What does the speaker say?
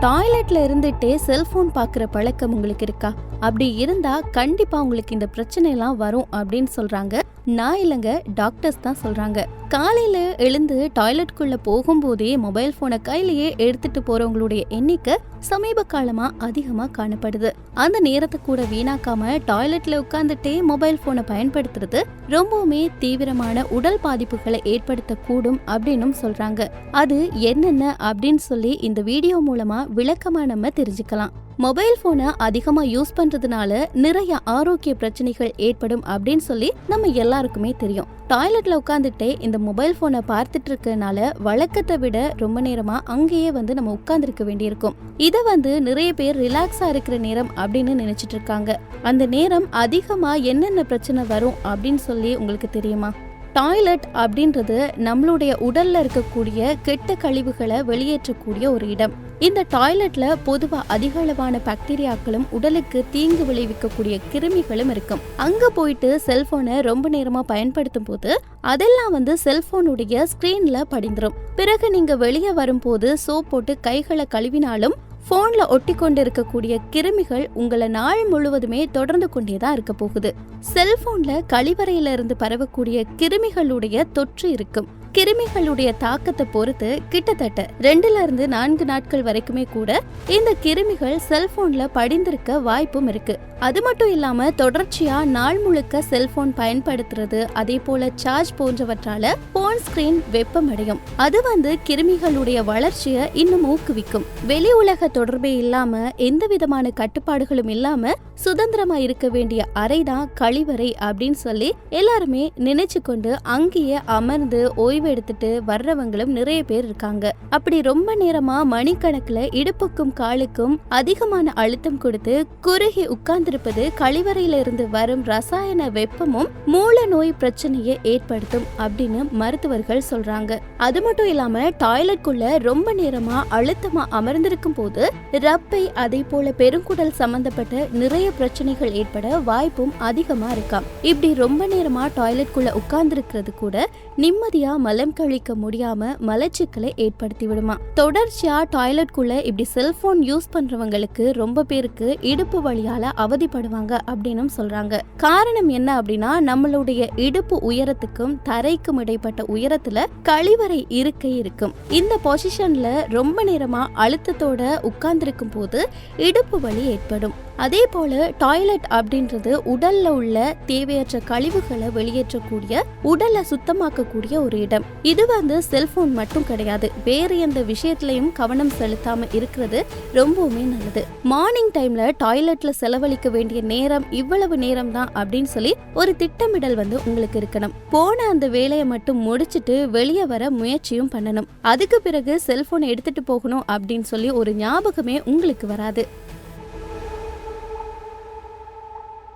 டாய்லெட்ல இருந்துட்டே செல்போன் பார்க்குற பழக்கம் உங்களுக்கு இருக்கா? அப்படி இருந்தா கண்டிப்பா உங்களுக்கு இந்த பிரச்சனை எல்லாம் வரும் அப்படின்னு சொல்றாங்க. நான் இல்லைங்க டாக்டர்ஸ் தான் சொல்றாங்க. காலையில எழுந்து டாய்லெட்குள்ள போகும்போதே மொபைல் போனை கையிலேயே எடுத்துட்டு போறவங்களுடைய எண்ணிக்கை சமீப காலமா அதிகமா காணப்படுது. அந்த நேரத்தை கூட வீணாக்காம டாய்லெட்ல உட்கார்ந்துட்டே மொபைல் போனை பயன்படுத்துறது ரொம்பவுமே தீவிரமான உடல் பாதிப்புகளை ஏற்படுத்தக்கூடும் அப்படின்னும் சொல்றாங்க. அது என்னென்ன அப்படின்னு சொல்லி இந்த வீடியோ மூலமா விளக்கமா நம்ம தெரிஞ்சுக்கலாம். மொபைல் போனை அதிகமாக யூஸ் பண்ணுறதுனால நிறைய ஆரோக்கிய பிரச்சனைகள் ஏற்படும் அப்படின்னு சொல்லி நம்ம எல்லாருக்குமே தெரியும். டாய்லெட்ல உட்காந்துட்டே இந்த மொபைல் போனை பார்த்துட்டு இருக்கறனால வழக்கத்தை விட ரொம்ப நேரமா அங்கேயே வந்து நம்ம உட்கார்ந்துருக்க வேண்டியிருக்கும். இதை வந்து நிறைய பேர் ரிலாக்ஸா இருக்கிற நேரம் அப்படின்னு நினைச்சிட்டு இருக்காங்க. அந்த நேரம் அதிகமாக என்னென்ன பிரச்சனை வரும் அப்படின்னு சொல்லி உங்களுக்கு தெரியுமா? டாய்லெட் அப்படின்றது நம்மளுடைய உடல்ல இருக்கக்கூடிய கெட்ட கழிவுகளை வெளியேற்றக்கூடிய ஒரு இடம். இந்த டாய்லெட்ல பொதுவா அதிக அளவான பாக்டீரியாக்களும் உடலுக்கு தீங்கு விளைவிக்கக்கூடிய கிருமிகளும் இருக்கும். அங்க போயிட்டு செல்போனை ரொம்ப நேரமா பயன்படுத்தும் போது அதெல்லாம் வந்து செல்போனுடைய ஸ்கிரீன்ல படிந்துரும். பிறகு நீங்க வெளியே வரும்போது சோப் போட்டு கைகளை கழுவினாலும் ஃபோனில் ஒட்டி கொண்டு இருக்கக்கூடிய கிருமிகள் உங்களை நாள் முழுவதுமே தொடர்ந்து கொண்டே தான் இருக்க போகுது. செல்போன்ல கழிவறையில இருந்து பரவக்கூடிய கிருமிகளுடைய தொற்று இருக்கும். கிருமிகளுடைய தாக்கத்தை பொறுத்து கிட்டத்தட்ட ரெண்டுல இருந்து நான்கு நாட்கள் வரைக்குமே கூட இந்த கிருமிகள் செல்போன்ல படிந்திருக்க வாய்ப்பும் இருக்கு. அது மட்டும் இல்லாம தொடர்ச்சியா நாள் முழுக்க செல்போன் பயன்படுத்துறது அதே போல சார்ஜ் போன்றவற்றால போன் ஸ்கிரீன் வெப்பமடையும். அது வந்து கிருமிகளுடைய வளர்ச்சியை இன்னும் ஊக்குவிக்கும். வெளி உலக தொடர்பே இல்லாம எந்த விதமான கட்டுப்பாடுகளும் இல்லாம சுதந்திரமா இருக்க வேண்டிய அறைதான் கழிவறை அப்படின்னு சொல்லி எல்லாருமே நினைச்சு கொண்டு அங்கேயே அமர்ந்து ஓய்வு எடுத்துட்டு வர்றவங்களும் நிறைய பேர் இருக்காங்க. அப்படி ரொம்ப நேரமா மணிக்கணக்குல இடுப்புக்கும் காலுக்கும் அதிகமான அழுத்தம் கொடுத்து குறுகி உட்கார்ந்திருப்பது கழிவறையில இருந்து வரும் ரசாயன வெப்பமும் மூல நோய் பிரச்சனையை ஏற்படுத்தும் அப்படின்னு மருத்துவர்கள் சொல்றாங்க. அது மட்டும் இல்லாம டாய்லெட்குள்ள ரொம்ப நேரமா அழுத்தமா அமர்ந்திருக்கும் போது ரப்பை அதே போல பெருங்குடல் சம்பந்தப்பட்ட நிறைய பிரச்சனைகள் ஏற்பட வாய்ப்பும் அதிகமா இருக்காம். இப்படி ரொம்ப நேரமா டாய்லெட்குள்ள உட்கார்ந்திருக்கிறது கூட நிம்மதியா மலம் கழிக்க முடியாம மலச்சிக்கலை ஏற்படுத்தி விடுமா தொடர்ச்சியா டாய்லெட்குள்ள இப்படி செல்போன் யூஸ் பண்றவங்களுக்கு ரொம்ப பேருக்கு இடுப்பு வழியால அவதிப்படுவாங்க அப்படின்னும் சொல்றாங்க. காரணம் என்ன அப்படின்னா நம்மளுடைய இடுப்பு உயரத்துக்கும் தரைக்கும் இடைப்பட்ட உயரத்துல கழிவறை இருக்கை இருக்கும். இந்த பொசிஷன்ல ரொம்ப நேரமா அழுத்தத்தோட உட்கார்ந்திருக்கும் போது இடுப்பு வலி ஏற்படும். அதே போல டாய்லெட் அப்படின்றது உடல்ல உள்ள தேவையற்ற கழிவுகளை வெளியேற்றக்கூடிய உடலை சுத்தமாக்கக்கூடிய ஒரு இடம். இது வந்து செல்போன் மட்டும் கிடையாது. வேறு எந்த விஷயத்திலையும் கவனம் செலுத்தாம இருக்கிறது ரொம்பவுமே நல்லது. மார்னிங் டைம்ல டாய்லெட்ல செலவழிக்க வேண்டிய நேரம் இவ்வளவு நேரம் தான் அப்படின்னு சொல்லி ஒரு திட்டமிடல் வந்து உங்களுக்கு இருக்கணும். போன அந்த வேலையை மட்டும் முடிச்சிட்டு வெளியே வர முயற்சியும் பண்ணணும். அதுக்கு பிறகு செல்போனை எடுத்துட்டு போகணும் அப்படின்னு சொல்லி ஒரு ஞாபகமே உங்களுக்கு வராது.